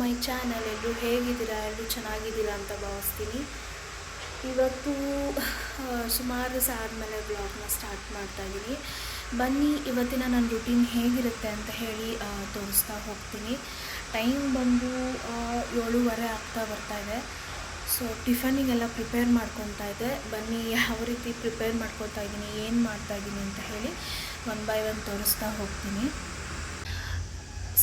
My channel ಎಲ್ಲರೂ ಹೇಗಿದ್ದೀರಾ? ಎಲ್ಲರೂ ಚೆನ್ನಾಗಿದ್ದೀರಾ ಅಂತ ಭಾವಿಸ್ತೀನಿ. ಇವತ್ತು ಸುಮಾರು ದಿವಸ ಆದಮೇಲೆ ಬ್ಲಾಗ್ನ ಸ್ಟಾರ್ಟ್ ಮಾಡ್ತಾ ಇದ್ದೀನಿ ಬನ್ನಿ, ಇವತ್ತಿನ ನನ್ನ ರುಟೀನ್ ಹೇಗಿರುತ್ತೆ ಅಂತ ಹೇಳಿ ತೋರಿಸ್ತಾ ಹೋಗ್ತೀನಿ. ಟೈಮ್ ಬಂದು ಏಳುವರೆ ಆಗ್ತಾ ಬರ್ತಾ ಇದೆ. ಸೊ ಟಿಫನಿಗೆಲ್ಲ ಪ್ರಿಪೇರ್ ಮಾಡ್ಕೊತಾ ಇದ್ದೆ ಬನ್ನಿ, ಯಾವ ರೀತಿ ಪ್ರಿಪೇರ್ ಮಾಡ್ಕೊತಾ ಇದ್ದೀನಿ ಏನು ಮಾಡ್ತಾ ಇದ್ದೀನಿ ಅಂತ ಹೇಳಿ ಒನ್ ಬೈ ಒನ್ ತೋರಿಸ್ತಾ ಹೋಗ್ತೀನಿ.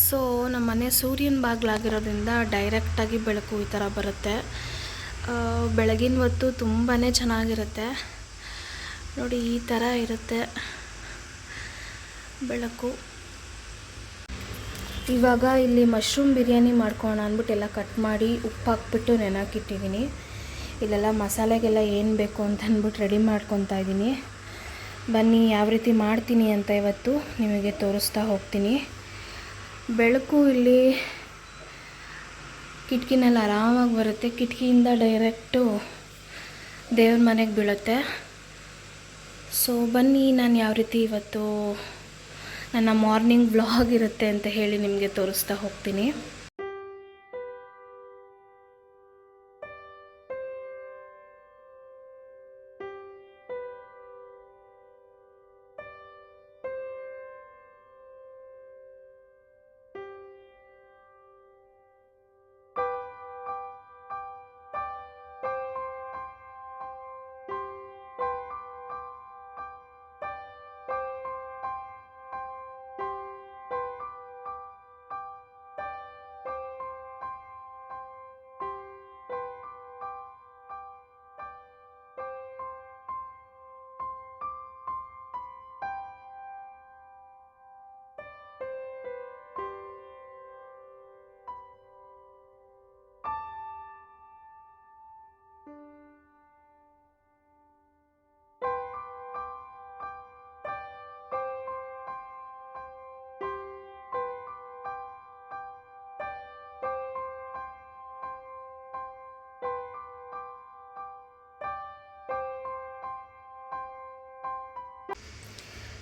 ಸೊ, ನಮ್ಮ ಮನೆ ಸೂರ್ಯನ ಬಾಗಿಲಾಗಿರೋದ್ರಿಂದ ಡೈರೆಕ್ಟಾಗಿ ಬೆಳಕು ಈ ಥರ ಬರುತ್ತೆ. ಬೆಳಗಿನ ಹೊತ್ತು ತುಂಬಾ ಚೆನ್ನಾಗಿರುತ್ತೆ. ನೋಡಿ, ಈ ಥರ ಇರುತ್ತೆ ಬೆಳಕು. ಇವಾಗ ಇಲ್ಲಿ ಮಶ್ರೂಮ್ ಬಿರಿಯಾನಿ ಮಾಡ್ಕೋಣ ಅಂದ್ಬಿಟ್ಟು ಎಲ್ಲ ಕಟ್ ಮಾಡಿ ಉಪ್ಪು ಹಾಕ್ಬಿಟ್ಟು ನೆನಕಿಟ್ಟಿದ್ದೀನಿ ಇಲ್ಲೆಲ್ಲ ಮಸಾಲೆಗೆಲ್ಲ ಏನು ಬೇಕು ಅಂತ ಅಂದ್ಬಿಟ್ಟು ರೆಡಿ ಮಾಡ್ಕೊತಾ ಇದ್ದೀನಿ. ಬನ್ನಿ, ಯಾವ ರೀತಿ ಮಾಡ್ತೀನಿ ಅಂತ ಇವತ್ತು ನಿಮಗೆ ತೋರಿಸ್ತಾ ಹೋಗ್ತೀನಿ. ಬೆಳಕು ಇಲ್ಲಿ ಕಿಟಕಿನಲ್ಲಿ ಆರಾಮಾಗಿ ಬರುತ್ತೆ. ಕಿಟಕಿಯಿಂದ ಡೈರೆಕ್ಟು ದೇವ್ರ ಮನೆಗೆ ಬೀಳುತ್ತೆ. ಸೊ ಬನ್ನಿ, ನಾನು ಯಾವ ರೀತಿ ಇವತ್ತು ನನ್ನ ಮಾರ್ನಿಂಗ್ ಬ್ಲಾಗ್ ಇರುತ್ತೆ ಅಂತ ಹೇಳಿ ನಿಮಗೆ ತೋರಿಸ್ತಾ ಹೋಗ್ತೀನಿ.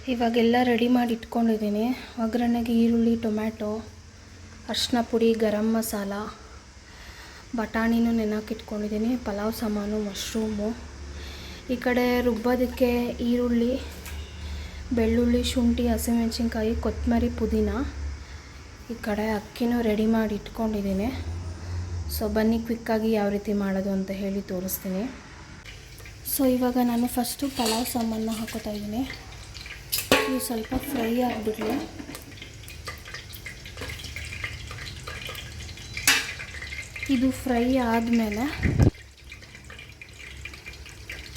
ಇವಾಗೆಲ್ಲ ರೆಡಿ ಮಾಡಿ ಇಟ್ಕೊಂಡಿದ್ದೀನಿ ಒಗ್ಗರಣೆಗೆ ಈರುಳ್ಳಿ, ಟೊಮ್ಯಾಟೊ ಅರಿಶಿನ ಪುಡಿ, ಗರಂ ಮಸಾಲ, ಬಟಾಣಿನೂ ನೆನಕಿಟ್ಕೊಂಡಿದ್ದೀನಿ, ಪಲಾವ್, ಸಾಮಾನು, ಮಶ್ರೂಮು. ಈ ಕಡೆ ರುಬ್ಬೋದಕ್ಕೆ ಈರುಳ್ಳಿ, ಬೆಳ್ಳುಳ್ಳಿ, ಶುಂಠಿ, ಹಸಿಮೆಣಸಿನ್ಕಾಯಿ, ಕೊತ್ತಂಬರಿ, ಪುದೀನ. ಈ ಕಡೆ ಅಕ್ಕಿನೂ ರೆಡಿ ಮಾಡಿ ಇಟ್ಕೊಂಡಿದ್ದೀನಿ ಸೊ ಬನ್ನಿ ಕ್ವಿಕ್ಕಾಗಿ ಯಾವ ರೀತಿ ಮಾಡೋದು ಅಂತ ಹೇಳಿ ತೋರಿಸ್ತೀನಿ. ಸೊ ಇವಾಗ ನಾನು ಫಸ್ಟು ಪಲಾವ್ ಸಾಮಾನು ಹಾಕೋತಾ ಇದ್ದೀನಿ. ಇದು ಸ್ವಲ್ಪ ಫ್ರೈ ಆಗಿಬಿಡ್ಲಿ. ಇದು ಫ್ರೈ ಆದಮೇಲೆ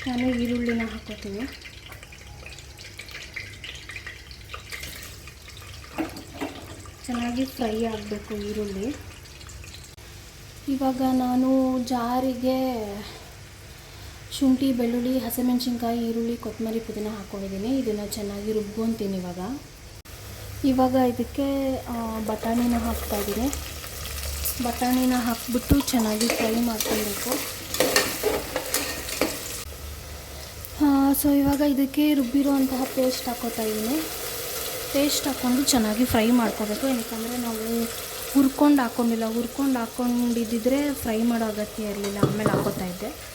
ನಾನು ಈರುಳ್ಳಿನ ಹಾಕೋತೀನಿ. ಚೆನ್ನಾಗಿ ಫ್ರೈ ಆಗಬೇಕು ಈರುಳ್ಳಿ. ಇವಾಗ ನಾನು ಜಾರಿಗೆ ಶುಂಠಿ, ಬೆಳ್ಳುಳ್ಳಿ, ಹಸಿಮೆಣಸಿನ್ಕಾಯಿ, ಈರುಳ್ಳಿ, ಕೊತ್ತಂಬರಿ ಪುದೀನ ಹಾಕ್ಕೊಂಡಿದ್ದೀನಿ ಇದನ್ನು ಚೆನ್ನಾಗಿ ರುಬ್ಕೊತೀನಿ ಇವಾಗ. ಇವಾಗ ಇದಕ್ಕೆ ಬಟಾಣಿನ ಹಾಕ್ತಾ ಹಾಕ್ತಾಯಿದ್ದೀನಿ ಬಟಾಣಿನ ಹಾಕ್ಬಿಟ್ಟು ಚೆನ್ನಾಗಿ ಫ್ರೈ ಮಾಡ್ಕೊಬೇಕು. ಸೊ, ಇವಾಗ ಇದಕ್ಕೆ ರುಬ್ಬಿರೋಂತಹ ಪೇಸ್ಟ್ ಹಾಕೋತಾ ಇದ್ದೀನಿ. ಪೇಸ್ಟ್ ಹಾಕ್ಕೊಂಡು ಚೆನ್ನಾಗಿ ಫ್ರೈ ಮಾಡ್ಕೋಬೇಕು. ಯಾಕಂದರೆ ನಾವು ಹುರ್ಕೊಂಡು ಹಾಕ್ಕೊಂಡಿಲ್ಲ ಹುರ್ಕೊಂಡು ಹಾಕ್ಕೊಂಡಿದ್ದಿದ್ರೆ ಫ್ರೈ ಮಾಡೋ ಅಗತ್ಯ ಇರಲಿಲ್ಲ. ಆಮೇಲೆ ಹಾಕೋತಾ ಇದ್ದೆ.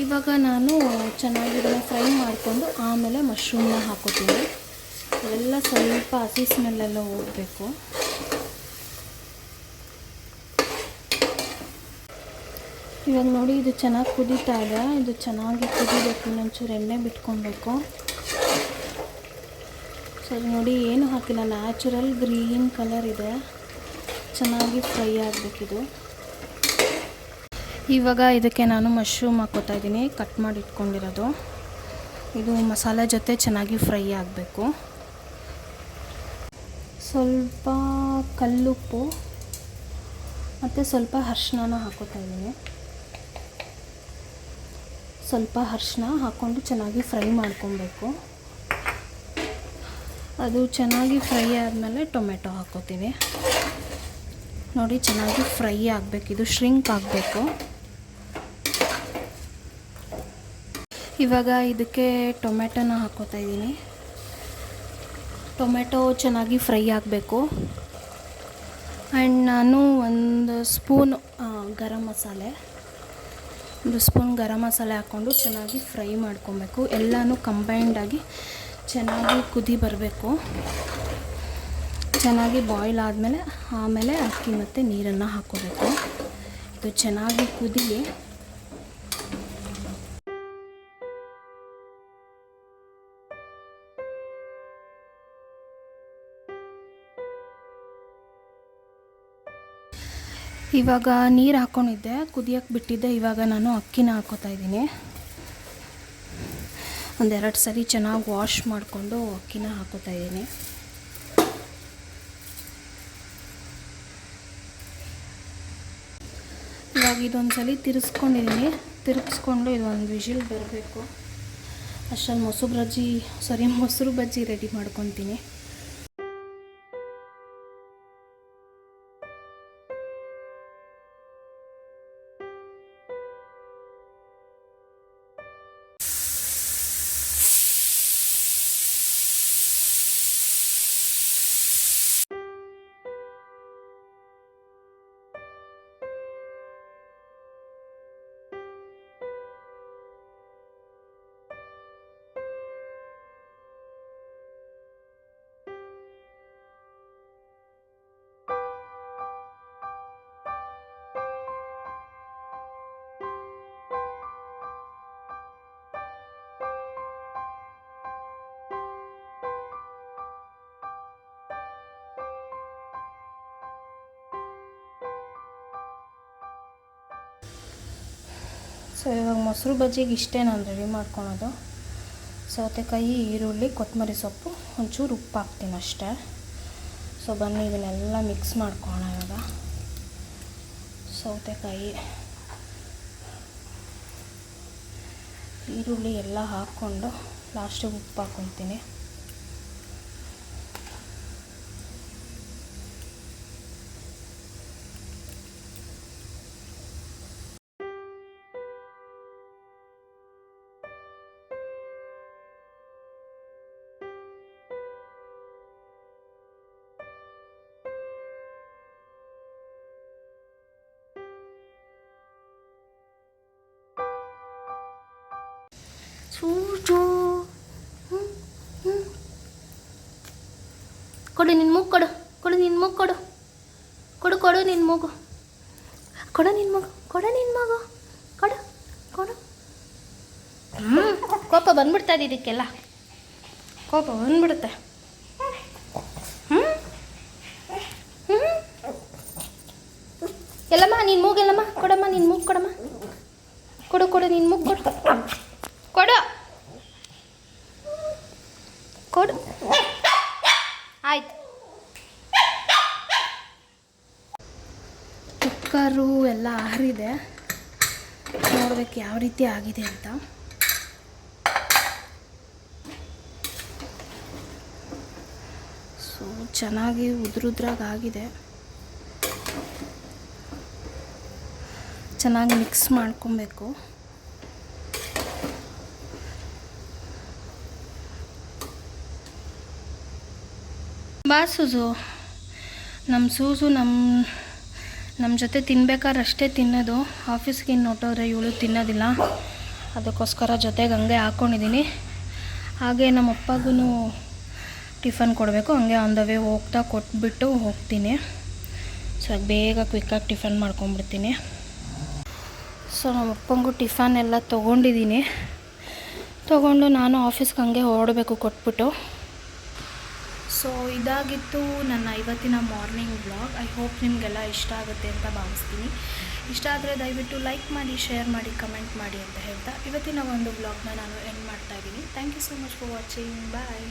ಇವಾಗ ನಾನು ಚೆನ್ನಾಗಿ ಇದನ್ನು ಫ್ರೈ ಮಾಡಿಕೊಂಡು ಆಮೇಲೆ ಮಶ್ರೂಮ್ನ ಹಾಕೋತೀನಿ. ಎಲ್ಲ ಸ್ವಲ್ಪ ಹಸಿ ಸ್ಮೆಲ್ಲೆಲ್ಲ ಹೋಗಬೇಕು. ಇವಾಗ ನೋಡಿ, ಇದು ಚೆನ್ನಾಗಿ ಕುದೀತಾ ಇದೆ. ಇದು ಚೆನ್ನಾಗಿ ಕುದಿಬೇಕು. ಇನ್ನೊಂಚೂರು ಎಣ್ಣೆ ಬಿಟ್ಕೊಬೇಕು. ಸರಿ ನೋಡಿ, ಏನು ಹಾಕಿಲ್ಲ. ನ್ಯಾಚುರಲ್ ಗ್ರೀನ್ ಕಲರ್ ಇದೆ. ಚೆನ್ನಾಗಿ ಫ್ರೈ ಆಗಬೇಕಿದು. ಇವಾಗ ಇದಕ್ಕೆ ನಾನು ಮಶ್ರೂಮ್ ಹಾಕೋತಾ ಇದ್ದೀನಿ. ಕಟ್ ಮಾಡಿ ಇಟ್ಕೊಂಡಿರೋದು. ಇದು ಮಸಾಲೆ ಜೊತೆ ಚೆನ್ನಾಗಿ ಫ್ರೈ ಆಗಬೇಕು. ಸ್ವಲ್ಪ ಕಲ್ಲುಪ್ಪು ಮತ್ತು ಸ್ವಲ್ಪ ಅರ್ಶಿನ ಹಾಕೋತಾ ಇದ್ದೀನಿ. ಸ್ವಲ್ಪ ಅರ್ಶಿನ ಹಾಕ್ಕೊಂಡು ಚೆನ್ನಾಗಿ ಫ್ರೈ ಮಾಡ್ಕೊಬೇಕು. ಅದು ಚೆನ್ನಾಗಿ ಫ್ರೈ ಆದಮೇಲೆ ಟೊಮೆಟೊ ಹಾಕೋತೀವಿ ನೋಡಿ ಚೆನ್ನಾಗಿ ಫ್ರೈ ಆಗಬೇಕು. ಇದು ಶ್ರಿಂಕ್ ಆಗಬೇಕು. ಇವಾಗ ಇದಕ್ಕೆ ಟೊಮೆಟೊನ ಹಾಕೋತಾ ಇದ್ದೀನಿ. ಟೊಮೆಟೊ ಚೆನ್ನಾಗಿ ಫ್ರೈ ಆಗಬೇಕು. ಆ್ಯಂಡ್ ನಾನು ಒಂದು ಸ್ಪೂನ್ ಗರಂ ಮಸಾಲೆ. ಒಂದು ಸ್ಪೂನ್ ಗರಂ ಮಸಾಲೆ ಹಾಕ್ಕೊಂಡು ಚೆನ್ನಾಗಿ ಫ್ರೈ ಮಾಡ್ಕೊಬೇಕು. ಎಲ್ಲನೂ ಕಂಬೈಂಡಾಗಿ ಚೆನ್ನಾಗಿ ಕುದಿ ಬರಬೇಕು. ಚೆನ್ನಾಗಿ ಬಾಯ್ಲ್ ಆದಮೇಲೆ, ಆಮೇಲೆ ಅಕ್ಕಿ ಮತ್ತು ನೀರನ್ನು ಹಾಕ್ಕೋಬೇಕು ಇದು ಚೆನ್ನಾಗಿ ಕುದಿಲಿ ಇವಾಗ ನೀರು ಹಾಕ್ಕೊಂಡಿದ್ದೆ ಕುದಿಯೋಕ್ಕೆ ಬಿಟ್ಟಿದ್ದೆ, ಇವಾಗ ನಾನು ಅಕ್ಕಿನ ಹಾಕೋತಾ ಇದ್ದೀನಿ. ಒಂದೆರಡು ಸರಿ ಚೆನ್ನಾಗಿ ವಾಶ್ ಮಾಡಿಕೊಂಡು ಅಕ್ಕಿನ ಹಾಕೋತಾ ಇದ್ದೀನಿ. ಇವಾಗ ಇದೊಂದು ಸಲ ತಿರ್ಸ್ಕೊಂಡಿದ್ದೀನಿ. ತಿರುಗಿಸ್ಕೊಂಡು ಇದೊಂದು ವಿಷಿಲ್ ಬರಬೇಕು. ಅಷ್ಟೊಂದು ಮೊಸರು ಬಜ್ಜಿ ಸಾರಿ ಮೊಸರು ಬಜ್ಜಿ ರೆಡಿ ಮಾಡ್ಕೊತೀನಿ. ಸೊ, ಇವಾಗ ಮೊಸರು ಬಜ್ಜಿಗೆ ಇಷ್ಟೇ ನಾನು ರೆಡಿ ಮಾಡ್ಕೊಳೋದು. ಸೌತೆಕಾಯಿ ಈರುಳ್ಳಿ, ಕೊತ್ತಂಬರಿ ಸೊಪ್ಪು, ಒಂಚೂರು ಉಪ್ಪು ಹಾಕ್ತೀನಿ ಅಷ್ಟೇ. ಸೊ, ಬನ್ನಿ, ಇದನ್ನೆಲ್ಲ ಮಿಕ್ಸ್ ಮಾಡ್ಕೊಳ್ಳೋಣ ಇವಾಗ. ಸೌತೆಕಾಯಿ ಈರುಳ್ಳಿ ಎಲ್ಲ ಹಾಕ್ಕೊಂಡು ಲಾಸ್ಟಿಗೆ ಉಪ್ಪು ಹಾಕ್ಕೊತೀನಿ ಸೂಜು. ಕೊಡು ನಿನ್ನ ಮೂಗು ಕೊಡು ಕೊಡು ನಿನ್ನ ಮೂಗು ಕೊಡು. ಕೊಡು ಕೊಡು ನಿನ್ನ ಮೂಗು. ಕೊಡು ನಿನ್ನ ಮಗು, ಕೊಡು ನಿನ್ನ ಮಗು. ಕೊಡು ಕೊಡು. ಹ್ಞೂ ಕೋಪ ಬಂದ್ಬಿಡ್ತಾ ಇದೆ ಇದಕ್ಕೆಲ್ಲ. ಕೋಪ ಬಂದ್ಬಿಡುತ್ತೆ. ಹ್ಞೂ ಹ್ಞೂ ಎಲ್ಲಮ್ಮ ಮೂಗೆಲ್ಲಮ್ಮ ಕೊಡಮ್ಮ ನಿನ್ನ ಮೂಗು ಕೊಡಮ್ಮ. ಕೊಡು ಕೊಡು ನಿನ್ನ ಮೂಗು ಕೊಡು. ಕೊಡು. ನೋಡ್ಬೇಕು ಯಾವ ರೀತಿ ಆಗಿದೆ ಅಂತ. ಸೊ, ಚೆನ್ನಾಗಿ ಉದ್ರುದ್ರಾಗ ಆಗಿದೆ ಚೆನ್ನಾಗಿ ಮಿಕ್ಸ್ ಮಾಡ್ಕೊಬೇಕು. ಬಾ ಸೂಜು. ನಮ್ಮ ಸೂಜು ನಮ್ಮ ನಮ್ಮ ಜೊತೆ ತಿನ್ಬೇಕಾದ್ರೆ ಅಷ್ಟೇ ತಿನ್ನೋದು. ಆಫೀಸ್ಗೆ ಇನ್ನು ಹೊಟ್ಟೋದ್ರೆ ಇವಳು ತಿನ್ನೋದಿಲ್ಲ. ಅದಕ್ಕೋಸ್ಕರ ಜೊತೆಗೆ ಹಂಗೆ ಹಾಕ್ಕೊಂಡಿದ್ದೀನಿ ಹಾಗೆ ನಮ್ಮ ಅಪ್ಪಗೂ ಟಿಫನ್ ಕೊಡಬೇಕು. ಹಂಗೆ ಆನ್ ದ ವೇ ಹೋಗ್ತಾ ಕೊಟ್ಬಿಟ್ಟು ಹೋಗ್ತೀನಿ. ಸೊ ಬೇಗ ಕ್ವಿಕ್ಕಾಗಿ ಟಿಫನ್ ಮಾಡ್ಕೊಂಬಿಡ್ತೀನಿ ಸೊ ನಮ್ಮ ಅಪ್ಪಂಗೂ ಟಿಫನ್ ಎಲ್ಲ ತೊಗೊಂಡಿದ್ದೀನಿ ತೊಗೊಂಡು ನಾನು ಆಫೀಸ್ಗೆ ಹಂಗೆ ಹೊರಡಬೇಕು ಕೊಟ್ಬಿಟ್ಟು. ಸೊ ಇದಾಗಿತ್ತು ನನ್ನ ಇವತ್ತಿನ ಮಾರ್ನಿಂಗ್ ಬ್ಲಾಗ್ ಐ ಹೋಪ್ ನಿಮಗೆಲ್ಲ ಇಷ್ಟ ಆಗುತ್ತೆ ಅಂತ ಭಾವಿಸ್ತೀನಿ. ಇಷ್ಟ ಆದರೆ ದಯವಿಟ್ಟು ಲೈಕ್ ಮಾಡಿ ಶೇರ್ ಮಾಡಿ ಕಮೆಂಟ್ ಮಾಡಿ ಅಂತ ಹೇಳ್ತಾ ಇವತ್ತಿನ ಒಂದು ಬ್ಲಾಗ್ನ ನಾನು ಎಂಡ್ ಮಾಡ್ತಾ ಇದ್ದೀನಿ. Thank you so much for watching bye